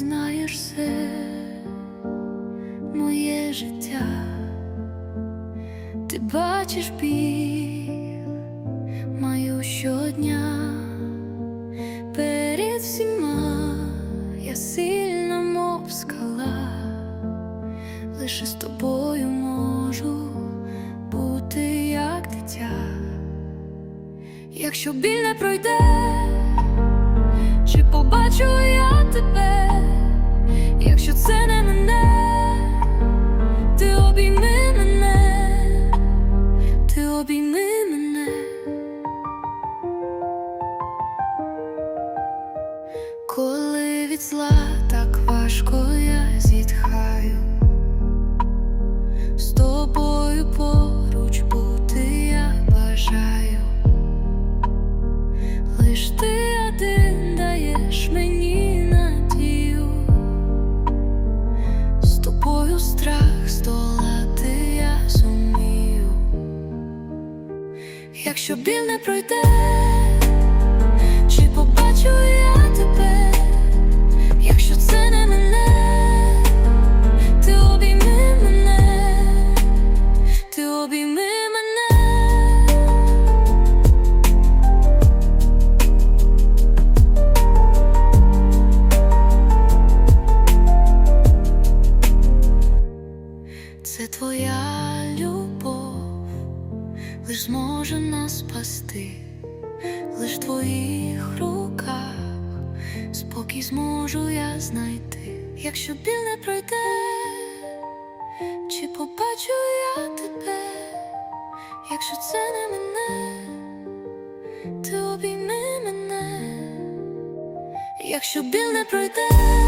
знаєш все моє життя, ти бачиш біг маю щодня. Перед всіма я сильно мов скала, лише з тобою можу бути як дитя, якщо біль не пройде. Обійми мене, коли від зла так важко я зітхаю, Якщо біль не пройде, лиш зможе нас спасти, лиш в твоїх руках спокій зможу я знайти, якщо біль не пройде, чи побачу я тебе, якщо це не мене, ти обійми мене, якщо біль не пройде,